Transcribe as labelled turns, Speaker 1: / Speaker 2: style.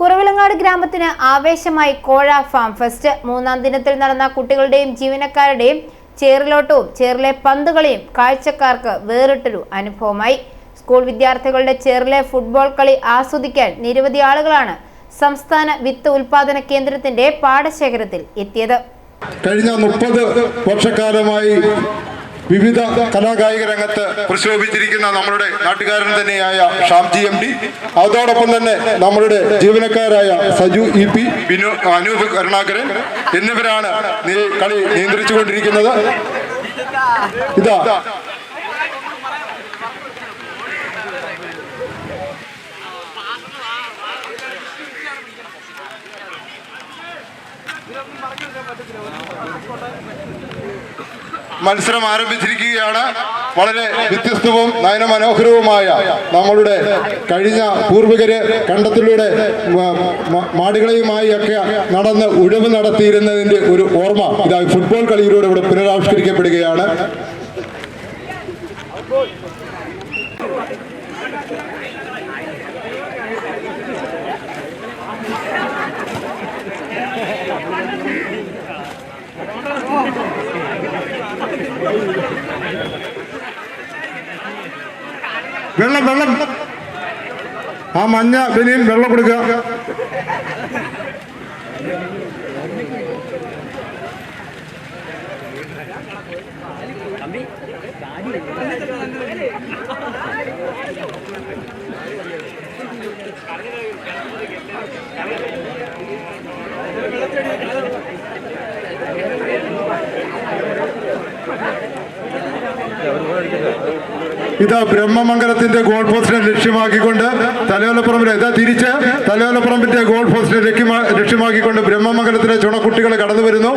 Speaker 1: കുറവിലങ്ങാട് ഗ്രാമത്തിന് ആവേശമായി കോഴ farm fest. മൂന്നാം ദിനത്തിൽ നടന്ന കുട്ടികളുടെയും ജീവനക്കാരുടെയും ചേറിലോട്ടവും ചേറിലെ പന്തുകളിയും കാഴ്ചക്കാർക്ക് വേറിട്ടൊരു അനുഭവമായി. സ്കൂൾ വിദ്യാർത്ഥികളുടെ ചേറിലെ ഫുട്ബോൾ കളി ആസ്വദിക്കാൻ നിരവധി ആളുകളാണ് സംസ്ഥാന വിത്ത് ഉൽപാദന കേന്ദ്രത്തിന്റെ പാടശേഖരത്തിൽ എത്തിയത്.
Speaker 2: കഴിഞ്ഞ മുപ്പത് വർഷക്കാലമായി വിവിധ കലാകായിക രംഗത്ത് പ്രശോഭിച്ചിരിക്കുന്ന നമ്മളുടെ നാട്ടുകാരൻ തന്നെയായ ഷാംജി എം ഡി. അതോടൊപ്പം തന്നെ നമ്മളുടെ ജീവനക്കാരായ സജു ഇ പി ബിനു അനൂപ് കരുണാകരൻ എന്നിവരാണ് കളി നിയന്ത്രിച്ചുകൊണ്ടിരിക്കുന്നത്. ഇതാ. മത്സരം ആരംഭിച്ചിരിക്കുകയാണ്. വളരെ വ്യത്യസ്തവും നയനമനോഹരവുമായ നമ്മളുടെ കഴിഞ്ഞ പൂർവികര് കണ്ടത്തിലൂടെ മാടുകളെയുമായി ഒക്കെ നടന്ന് ഉഴവ് നടത്തിയിരുന്നതിന്റെ ഒരു ഓർമ്മ ഇതാ ഫുട്ബോൾ കളിയിലൂടെ ഇവിടെ പുനരാവിഷ്കരിക്കപ്പെടുകയാണ്. വെള്ളം വെള്ളം. ആ മഞ്ഞ ബനിയൻ വെള്ളം കൊടുക്കുക ഇതാ ബ്രഹ്മമംഗലത്തിന്റെ ഗോൾ പോസ്റ്റിനെ ലക്ഷ്യമാക്കിക്കൊണ്ട് തലയോലപ്പുറമ്പിലെ ഇതാ തിരിച്ച് തലയോലപ്പുറമ്പിന്റെ ഗോൾ പോസ്റ്റിനെ ലക്ഷ്യമാ- ലക്ഷ്യമാക്കിക്കൊണ്ട് ബ്രഹ്മമംഗലത്തിലെ ചുണക്കുട്ടികൾ കടന്നു വരുന്നു.